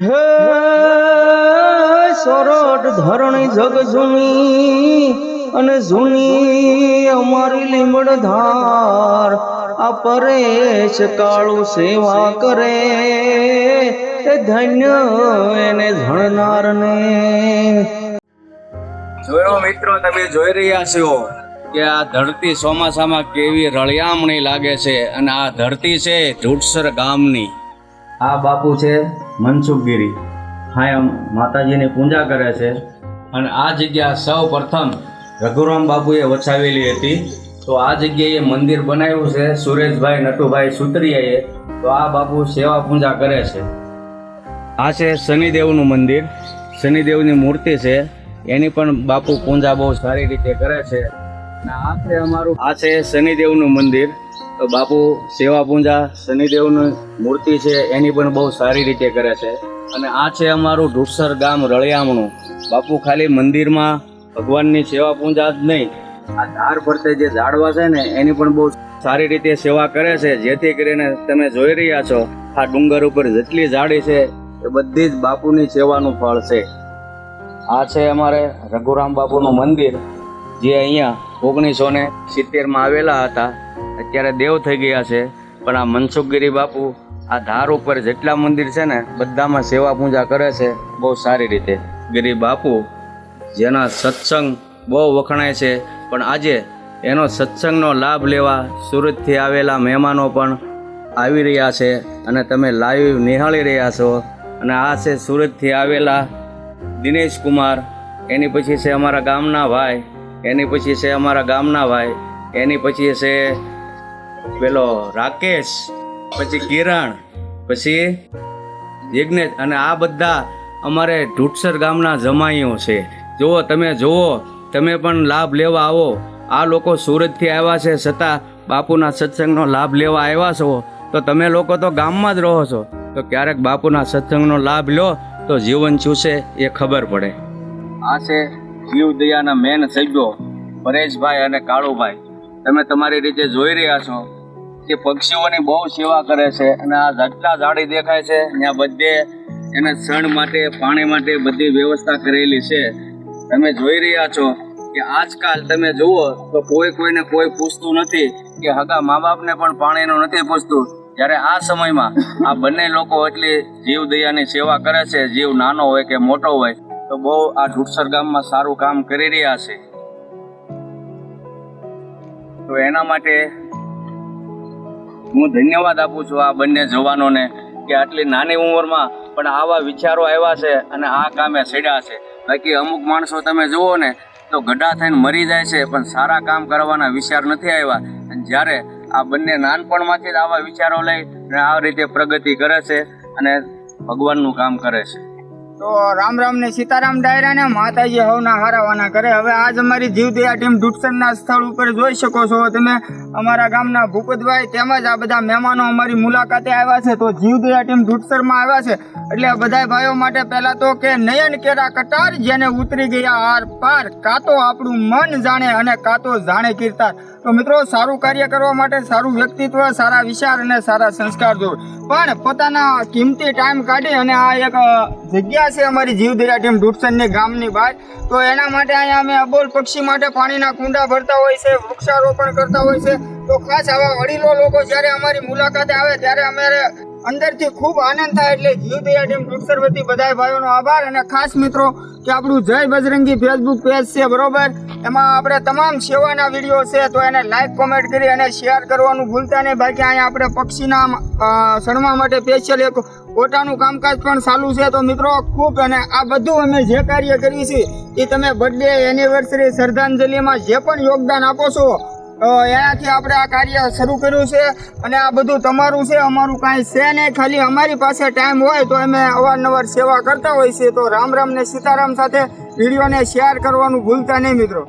હે ધરણી જગ જૂની અને જૂની અમારી લીમડ ધાર. આ પરેશ કાળું સેવા કરે એ ધન્ય એને ધણનારને જોયો મિત્રો, તમે જોઈ રહ્યા છો કે આ ધરતી ચોમાસામાં કેવી રળિયામણી લાગે છે અને આ ધરતી છે જુટસર ગામની. આ બાપુ છે મનસુખગીરી. હા માતાજીની પૂજા કરે છે. અને આ જગ્યા સૌ પ્રથમ રઘુરામ બાપુએ વસાવેલી હતી. તો આ જગ્યાએ મંદિર બનાવ્યું છે સુરેશભાઈ નટુભાઈ સુતરિયાએ. તો આ બાપુ સેવા પૂજા કરે છે. આ છે શનિદેવનું મંદિર. શનિદેવની મૂર્તિ છે. એની પણ બાપુ પૂજા બહુ સારી રીતે કરે છે. અને આ છે અમારું આ છે શનિદેવનું મંદિર. બાપુ સેવા પૂજા, શનિદેવની મૂર્તિ છે, એની પણ બહુ સારી રીતે કરે છે. અને આ છે અમારું ઢુસર ગામ રળિયામણું. બાપુ ખાલી મંદિરમાં ભગવાનની સેવા પૂજા જ નહીં, આ ધાર ફરતે જે ઝાડવા છે ને, એની પણ બહુ સારી રીતે સેવા કરે છે. જેથી કરીને તમે જોઈ રહ્યા છો, આ ડુંગર ઉપર જેટલી ઝાડી છે, એ બધી જ બાપુની સેવાનું ફળ છે. આ છે અમારે રઘુરામ બાપુનું મંદિર, જે અહીંયા ઓગણીસો ને સિત્તેરમાં આવેલા હતા. અત્યારે દેવ થઈ ગયા છે, પણ આ મનસુખગીરી બાપુ આ ધાર ઉપર જેટલા મંદિર છે ને, બધામાં સેવા પૂજા કરે છે, બહુ સારી રીતે. ગીરી બાપુ, જેના સત્સંગ બહુ વખણાય છે, પણ આજે એનો સત્સંગનો લાભ લેવા સુરતથી આવેલા મહેમાનો પણ આવી રહ્યા છે અને તમે લાઈવ નિહાળી રહ્યા છો. અને આ છે સુરતથી આવેલા દિનેશ કુમાર, એની પછી છે અમારા ગામના ભાઈ, એની પછી છે અમારા ગામના ભાઈ, એની પછી છે પેલો રાકેશ, પછી કિરણ, પછી યજ્ઞેશ અને આ બધા અમારે ઢૂટસર ગામના જમાઈઓ છે. જુઓ, તમે જુઓ, તમે પણ લાભ લેવા આવો. આ લોકો સુરતથી આવ્યા છે છતાં બાપુના સત્સંગનો લાભ લેવા આવ્યા છો. તો તમે લોકો તો ગામમાં જ રહો છો. તો ક્યારેક બાપુના સત્સંગનો લાભ લો તો જીવન શું એ ખબર પડે. આ છે જીવદયાના મેન સભ્યો પરેશભાઈ અને કાળુભાઈ. તમે તમારી રીતે જોઈ રહ્યા છો. કે પક્ષીઓની બહુ સેવા કરે છે અને આ ઝટલા ઝાડી દેખાય છે. ત્યાં બધે એને સણ માટે, પાણી માટે બધી વ્યવસ્થા કરેલી છે. તમે જોઈ રહ્યા છો કે આજકાલ તમે જુઓ તો કોઈ કોઈને કોઈ પૂછતું નથી કે હગા મા બાપને પણ પાણીનું નથી પૂછતું. જ્યારે આ સમયમાં આ બંને લોકો એટલી જીવ દયાની સેવા કરે છે, જીવ નાનો હોય કે મોટો હોય, તો બહુ આ ઢુડસર ગામમાં સારું કામ કરી રહ્યા છે. તો એના માટે હું ધન્યવાદ આપું છું આ બંને જવાનોને કે આટલી નાની ઉંમરમાં પણ આવા વિચારો આવ્યા છે અને આ કામે છેડ્યા છે. બાકી અમુક માણસો તમે જુઓ ને, તો ગઢા થઈને મરી જાય છે, પણ સારા કામ કરવાના વિચાર નથી આવ્યા. અને જ્યારે આ બંને નાનપણમાંથી જ આવા વિચારો લઈ અને આ રીતે પ્રગતિ કરે છે અને ભગવાનનું કામ કરે છે. તો રામ રામ ને સીતારામ ડાયરા ને માતાજી હવના હારાવાના કરે હવે આજ અમારી જીવદયા ટીમ ડુટસનના સ્થળ ઉપર જોઈ શકો છો. તમે અમારા ગામના ભૂપતભાઈ તેમજ આ બધા મહેમાનો અમારી મુલાકાતે આવ્યા છે. તો જીવદયા ટીમ ડુટસરમાં આવ્યા છે. એટલે બધા ભાઈઓ માટે પહેલા તો કે નયન કેરા કટાર જેને ઉતરી ગયા આર પાર. કાતો આપણું મન જાણે અને કાતો જાણે કીર્તાર. તો મિત્રો સારું કાર્ય કરવા માટે સારું વ્યક્તિત્વ સારા વિચાર અને સારા સંસ્કાર જોડ પણ પોતાના કિંમતી ટાઈમ કાઢી અને આ એક અ, છે અમારી જીવદયા ટીમ ડુટસનની ગામની બહાર. તો એના માટે અહીંયા અમે અબોલ પક્ષી માટે પાણીના કુંડા ભરતા હોય છે, વૃક્ષારોપણ કરતા હોય છે. તો ખાસ આવા વડીલો લોકો જ્યારે અમારી મુલાકાતે આવે ત્યારે અમારે અંદરથી ખૂબ આનંદ થાય એટલે જીવદયા ટીમ ડુટસર વતી બધા ભાઈઓનો આભાર. અને ખાસ મિત્રો, કે આપણું જય બજરંગી ફેસબુક પેજ છે, બરોબર? એમાં આપણે તમામ સેવાના વીડિયો છે, તો એને લાઈક કોમેન્ટ કરી અને શેર કરવાનું ભૂલતા નહીં. બાકી અહીંયા આપણે પક્ષીના સણવા માટે સ્પેશિયલ એક ઓટાનું કામકાજ પણ ચાલુ છે તો મિત્રો ખૂબ અને આ બધું અમે જે કાર્ય કરીએ છીએ, એ તમે બર્થડે એનિવર્સરી શ્રદ્ધાંજલિમાં જે પણ યોગદાન આપો છો એનાથી આપણે આ કાર્ય શરૂ કર્યું છે અને આ બધું તમારું છે, અમારું કાંઈ છે નહીં, ખાલી અમારી પાસે ટાઈમ હોય તો અમે અવારનવાર સેવા કરતા હોય છે તો રામ રામ ને સીતારામ સાથે વિડીયોને શેર કરવાનું ભૂલતા નહીં મિત્રો.